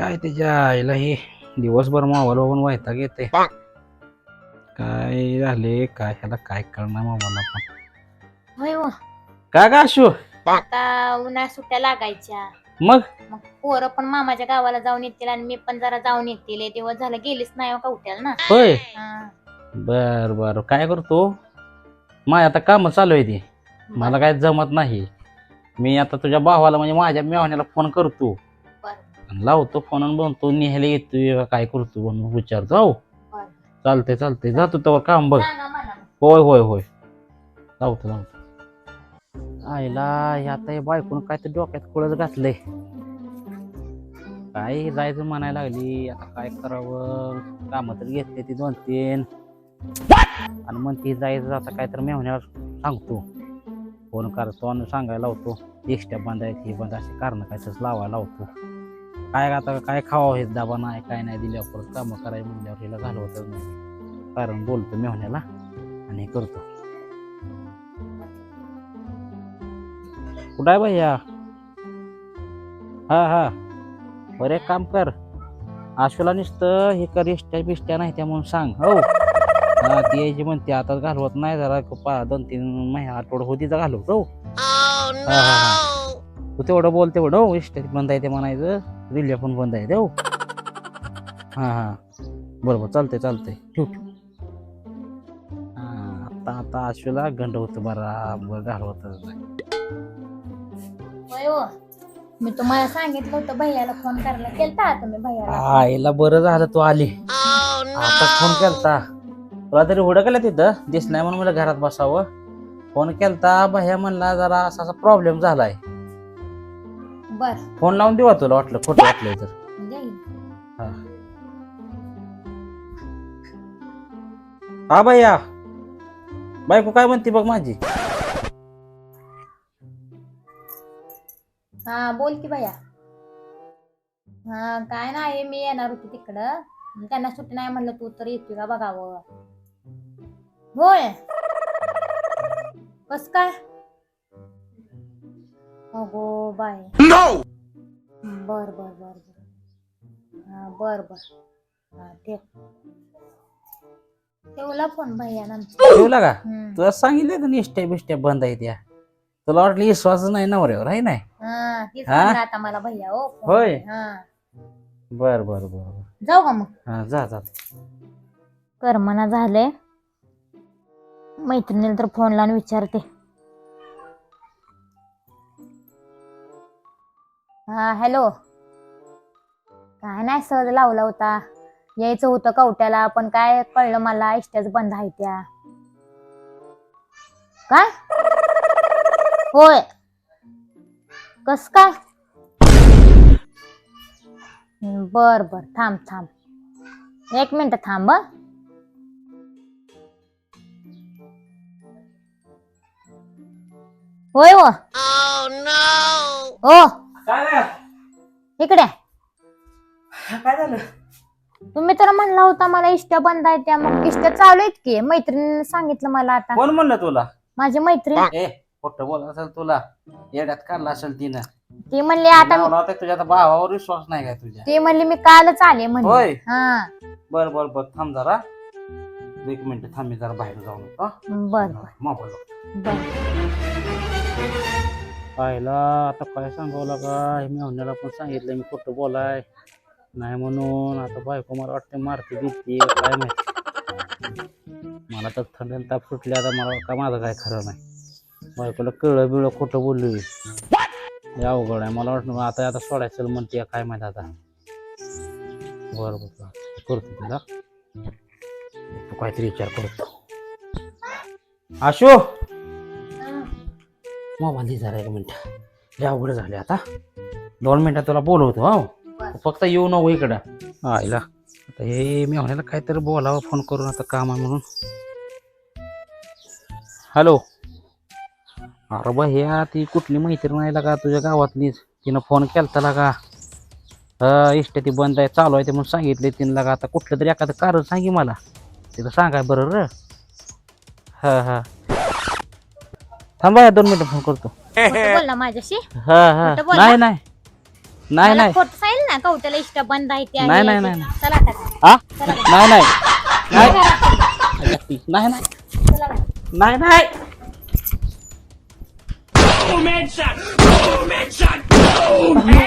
काय त्याच्या आईला हे? दिवसभर मोबाईल बघून वैताग येते काय झाले? काय ह्याला काय कळणार मोबाईलला पण होय हो. काय का अशू आता उन्हाळ्यात सुट्ट्या लागायच्या. मग? मग पोरं पण मामाच्या गावाला जाऊन येतील आणि मी पण जरा जाऊन येतील. एक दिवस झालं गेलीच नाही हो का उठ्याला ना? होय. हा. बर बर. काय करतो? माय आता काम चालू आहे ती. मला काय जमत नाही. मी आता तुझ्या भावाला म्हणजे माझ्या मेहण्याला फोन करतो. आणि लावतो फोन आणि बनतो निहायला येतोय का? काय करतो म्हणून विचारतो. हो बरं. चालते चालते जातो तर काम बघ. होय होय होय. लावतो लावतो आईला हे आता हे बायकून काय तर डोक्यात कुळच घातलंय. काय जायचं म्हणायला लागली. आता काय करावं? कामं तर घेतले ती दोन तीन. आणि मग ती जायचं आता काय तर मेहण्यावर सांगतो. फोन करतो आणि सांगायला लावतो. एक्स्ट्रा बंद आहेत हे बंद असे कारण काय तसं लावायला लावतो. काय आता काय खावं हे दाबा नाही काय नाही दिल्यावर परत कामं करायला म्हणल्यावर हिला घालवतच नाही कारण बोलतो मेहण्याला आणि हे करतो. कुठं आहे भैया? हा हा. बरं एक काम कर. आशूला नुसतं हे कर इष्ट्या बिष्ट्या नाही त्या म्हणून सांग. हो. हा ती यायची म्हणते आता घालवत नाही जरा दोन तीन महिना आठवडा होतीचा घालवतो हो. हा हा हा. तू तेवढं बोल तेवढं हो इष्ट्या बंद आहे ते म्हणायचं. रिल्या पण बंद आहे ते हो. हा हा. बरोबर चालतंय चालतंय. ठेव ठेव. हा आता आता आशूला गंड होतं बराबर घालवत होय हो. मी तुम्हाला सांगितलं होतं भैयाला फोन करायला. केलता तुम्ही भैयाला? आईला बरं झालं तू आली. आता फोन केलता. तुला तरी हुडकलं तिथं? दिसलाय म्हणून मला घरात बसावं. फोन केलता भैया म्हणला जरा असा असा प्रॉब्लेम झालाय. बर. फोन लावून देवा तुला वाटलं खोटं वाटलंय तर. जाईल हा. हा भैया बायको काय म्हणते बघ माझी? हा बोल की भैया हा काय नाही मी येणार होती तिकडं. त्यांना सुट्टी नाही म्हणलं तू तर येतोय का बघावं. होय. कस काय? अगो बाय बर बर बर बर. हा बर बर. हा ठेव. ठेवला फोन भैया नंतर ठेवला का? हम्म. तुला सांगितलं का निष्ठ्या बिष्ट्या बंद आहे त्या तुला वाटलं विश्वास नाही नवऱ्यावर आहे नाही? हा तीच हा? म्हणलं आता मला भैया हो फोन. होय. हा. बर बर बर बर. जाऊ का मग? हा जा जा. करमना झाले मैत्रिणीला तर फोन लावून विचारते. हा हॅलो काय नाही सहज लावला होता. यायचं होतं कवट्याला पण काय कळलं मला इष्ट्याच बंद आहे त्या. काय? होय. कस काय? बर बर. थांब थांब. एक मिनिट थांब हं. होय हो. काय इकडे. काय झालं? तुम्ही तर म्हणला होता मला इष्ट बंद आहे त्या मग इष्ट चालू आहेत की? मैत्रिणीने सांगितलं मला आता. कोण म्हणलं तुला? माझी मैत्रीण. ए खोटं बोल असेल तुला. येड्यात काढला असेल तिनं. ती म्हणली आता तुझ्या आता भावावर विश्वास नाही काय तुझ्या? ती म्हणली मी कालच आले होय. हा. बर बर बर. थांब जरा. एक मिनिट थांब मी जरा बाहेर जाऊन बर मोबाईल बर. पाहिला. आता काय सांगावं का मी होण्याला पण सांगितलं मी खोटं बोलाय. नाही म्हणून आता बायको मला वाटते मारते भीती काय नाही मला तर थंड ताप सुटले आता मला का माझं काय खरं नाही. बायकोला कळलं बिळं खोटं बोललोय हे अवघड आहे. मला वाटतं आता आता सोडायचं म्हणते काय माहिती आता. बरं बरं करतो तिला तू काहीतरी विचार करतो. आशो! मोबाईल जरा एक मिनिट. लय अवघड झाले आता. दोन मिनिटात तुला बोलवतो हो. फक्त येऊ नको इकडं. आईला आता हे मी म्हणाला काहीतरी बोलावं फोन करून आता काम आहे म्हणून. हॅलो. अरे बा ह्या ती कुठली मैत्रीण आहे का तुझ्या गावातलीच? तिनं फोन केलता का? हा इष्ट ती बंद आहे चालू आहे ते म्हणून सांगितले तिनं लागा आता कुठलं तरी एखादं कारण सांगी मला. तिथं सांगाय बरं र. हा हा. थांबा या दोन मिनिटं फोन करतो. खोटं बोल ना माझ्याशी? हा हा. खोटं बोल नाही नाही. नाही मला नाही. खोटं सांगितलं ना कवट्याला इष्ट बंद आहे ते नाही, आहे. नाही, नाही. चला आता. हा नाही नाही. नाही. नाही नाही. चला काय. नाही नाही.